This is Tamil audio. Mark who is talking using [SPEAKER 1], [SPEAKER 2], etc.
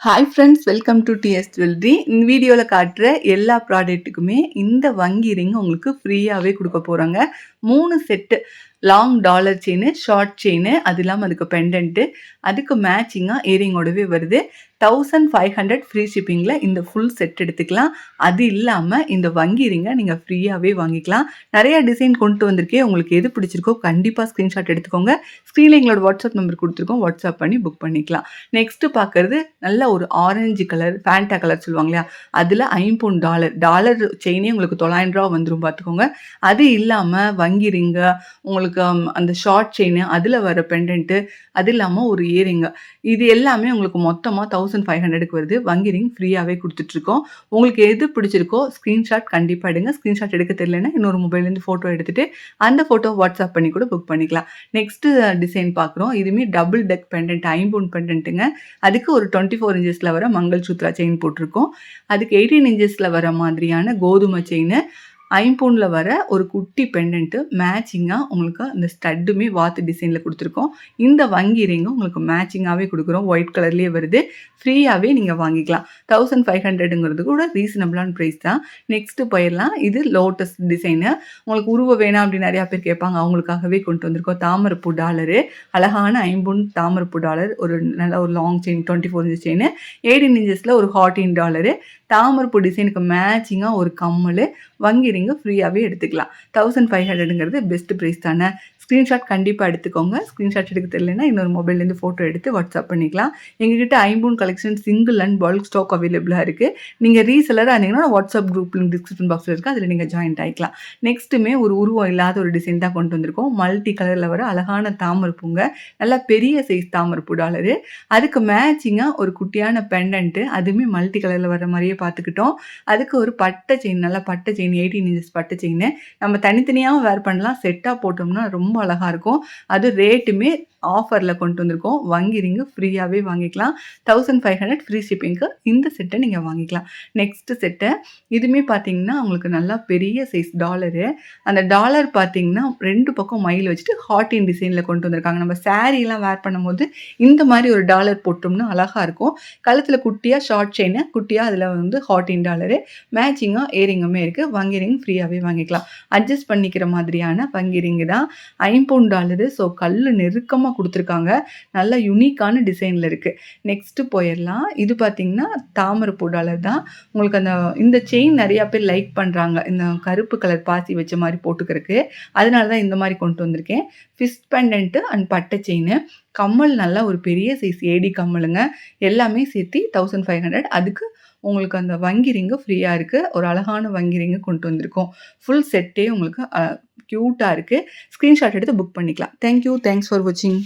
[SPEAKER 1] Hi friends welcome to TS jewellery இந்த வீடியோவில் காட்டுற எல்லா ப்ராடக்ட்டுக்குமே இந்த வங்கி ரிங் உங்களுக்கு ஃப்ரீயாகவே கொடுக்க போகிறாங்க மூணு set long dollar chain short chain அது இல்லாமல் அதுக்கு பெண்டன்ட்டு அதுக்கு மேட்சிங்காக இயரிங்கோடவே வருது. தௌசண்ட் ஃபைவ் ஹண்ட்ரட் ஃப்ரீ ஷிப்பிங்கில் இந்த ஃபுல் செட் எடுத்துக்கலாம். அது இல்லாமல் இந்த வங்கி ரிங்கை நீங்கள் ஃப்ரீயாகவே வாங்கிக்கலாம். நிறையா டிசைன் கொண்டு வந்திருக்கே உங்களுக்கு எது பிடிச்சிருக்கோ கண்டிப்பாக ஸ்க்ரீன்ஷாட் எடுத்துக்கோங்க. ஸ்க்ரீனில் எங்களோட வாட்ஸ்அப் நம்பர் கொடுத்துருக்கோம். வாட்ஸ்அப் பண்ணி புக் பண்ணிக்கலாம். நெக்ஸ்ட்டு பார்க்குறது நல்ல ஒரு ஆரஞ்சு கலர் ஃபேண்டா கலர் சொல்லுவாங்க இல்லையா? அதில் ஐம்பொன் டாலர் டாலர் செயினே உங்களுக்கு தொள்ளாயிரம் ரூபா வந்துடும் பார்த்துக்கோங்க. அது இல்லாமல் வங்கி ரிங்கை உங்களுக்கு Um, அந்த ஷார்ட் செயின் அதில் வர பெண்டன்ட்டு அது இல்லாமல் ஒரு இயரிங்கு இது எல்லாமே உங்களுக்கு மொத்தமாக தௌசண்ட் ஃபைவ் ஹண்ட்ரடுக்கு வருது. வங்கி ரிங் ஃப்ரீயாகவே கொடுத்துட்ருக்கோம். உங்களுக்கு எது பிடிச்சிருக்கோ ஸ்க்ரீன்ஷாட் கண்டிப்பாக எடுங்க. ஸ்க்ரீன்ஷாட் எடுக்க தெரியலன்னா இன்னொரு மொபைல்லேருந்து ஃபோட்டோ எடுத்துகிட்டு அந்த ஃபோட்டோ வாட்ஸ்அப் பண்ணி கூட புக் பண்ணிக்கலாம். நெக்ஸ்ட்டு டிசைன் uh, பார்க்குறோம். இதுவுமே டபுள் டெக் பெண்டன்ட் ஐம்பூன் பெண்டன்ட்டுங்க அதுக்கு ஒரு டுவெண்ட்டி ஃபோர் இன்ச்சஸில் வர மங்கள் சூத்ரா செயின் போட்டிருக்கோம். அதுக்கு எயிட்டீன் இன்ச்சஸில் வர மாதிரியான கோதுமை செயின் ஐம்பூனில் வர ஒரு குட்டி பெண்டன்ட்டு மேட்சிங்காக உங்களுக்கு அந்த ஸ்டட்டுமே வாத்து டிசைனில் கொடுத்துருக்கோம். இந்த வங்கி ரிங்கும் உங்களுக்கு மேட்சிங்காகவே கொடுக்குறோம். ஒயிட் கலர்லேயே வருது. ஃப்ரீயாகவே நீங்கள் வாங்கிக்கலாம். தௌசண்ட் ஃபைவ் ஹண்ட்ரடுங்கிறது கூட ரீசனபிளான ப்ரைஸ் தான். நெக்ஸ்ட்டு போயிடலாம். இது லோட்டஸ் டிசைனு உங்களுக்கு உருவ வேணாம் அப்படின்னு நிறையா பேர் கேட்பாங்க. அவங்களுக்காகவே கொண்டு வந்திருக்கோம். தாமரப்பூ டாலரு அழகான ஐம்பூன் தாமரப்பூ டாலர் ஒரு நல்ல ஒரு long chain twenty four inch chain eighteen இன்ச்சஸில் ஒரு ஹார்டின் டாலரு தாமரப்பூ டிசைனுக்கு மேட்சிங்காக ஒரு கம்மல் வங்கி ரிங்கு ஃப்ரீயாகவே எடுத்துக்கலாம். தௌசண்ட் ஃபைவ் ஹண்ட்ரடுங்கிறது பெஸ்ட் ப்ரைஸ் தானே? ஸ்க்ரீன்ஷாட் கண்டிப்பாக எடுத்துக்கோங்க. ஸ்க்ரீன்ஷாட் எடுக்க தெரியலனா இன்னொரு மொபைல்லேருந்து ஃபோட்டோ எடுத்து வாட்ஸ்அப் பண்ணிக்கலாம். எங்ககிட்ட ஐம்பூன் collection single and bulk stock அவைலபிளாக இருக்குது நீங்கள் ரீசெலராக இருந்தீங்கன்னா வாட்ஸ்அப் குரூப் லிங்க் டிஸ்கிரிப்ஷன் பாக்ஸில் இருக்குது அதில் நீங்கள் ஜாயின் ஆகிக்கலாம் நெக்ஸ்ட்டுமே ஒரு உருவம் இல்லாத ஒரு டிசைன் தான் கொண்டு வந்திருக்கோம். மல்டி கலரில் வர அழகான தாமரைப்பூங்க. நல்லா பெரிய சைஸ் தாமரை பூ டாலரு அதுக்கு மேட்சிங்காக ஒரு குட்டியான பெண்டன்ட்டு அதுவுமே மல்டி கலரில் வர மாதிரியே பார்த்துக்கிட்டோம். அதுக்கு ஒரு பட்டை செயின் நல்லா பட்டை செயின் எயிட்டீன் இன்ச்சஸ் பட்டை செயின் நம்ம தனித்தனியாகவும் வேர் பண்ணலாம். செட்டாக போட்டோம்னா ரொம்ப அழகாக இருக்கும். அது ரேட்டுமே ஆஃபரில் கொண்டு வந்திருக்கோம். வங்கி ரிங்கு ஃப்ரீயாகவே வாங்கிக்கலாம். தௌசண்ட் ஃபைவ் ஹண்ட்ரட் ஃப்ரீ ஷிப்பிங்க்கு இந்த செட்டை நீங்கள் வாங்கிக்கலாம். நெக்ஸ்ட்டு செட்டை இதுவுமே பார்த்தீங்கன்னா உங்களுக்கு நல்லா பெரிய சைஸ் டாலரு அந்த டாலர் பார்த்தீங்கன்னா ரெண்டு பக்கம் மயில் வச்சுட்டு ஹாட் இன் டிசைனில் கொண்டு வந்திருக்காங்க. நம்ம சாரீலாம் வேர் பண்ணும்போது இந்த மாதிரி ஒரு டாலர் போட்டோம்னா அழகாக இருக்கும். கழுத்தில் குட்டியாக ஷார்ட் செயினு குட்டியாக அதில் வந்து ஹாட் இன் டாலரு மேட்சிங்காக ஏரிங்குமே இருக்குது வங்கி ரிங் ஃப்ரீயாகவே வாங்கிக்கலாம். அட்ஜஸ்ட் பண்ணிக்கிற மாதிரியான வங்கி தான். ஐம்பவுன் டாலரு ஸோ கல் நெருக்கமாக விதமாக கொடுத்துருக்காங்க. நல்ல யுனிக்கான டிசைனில் இருக்குது நெக்ஸ்ட்டு போயிடலாம் இது பார்த்திங்கன்னா தாமரை பூடாலர் தான். உங்களுக்கு அந்த இந்த செயின் நிறையா பேர் லைக் பண்ணுறாங்க இந்த கருப்பு கலர் பாசி வச்ச மாதிரி போட்டுக்கிறதுக்கு. அதனால தான் இந்த மாதிரி கொண்டு வந்திருக்கேன். ஃபிஸ்ட் பெண்டன்ட்டு அண்ட் பட்டை செயின் கம்மல் நல்லா ஒரு பெரிய சைஸ் ஏடி கம்மலுங்க. எல்லாமே சேர்த்து தௌசண்ட் ஃபைவ் ஹண்ட்ரட் அதுக்கு உங்களுக்கு அந்த வங்கி ரிங்கு ஃப்ரீயாக இருக்குது ஒரு அழகான வங்கி ரிங்கு கொண்டு வந்திருக்கோம். ஃபுல் செட்டே உங்களுக்கு க்யூட்டாக இருக்குது ஸ்க்ரீன்ஷாட் எடுத்து புக் பண்ணிக்கலாம். தேங்க்யூ தேங்க்ஸ் ஃபார் வாட்சிங்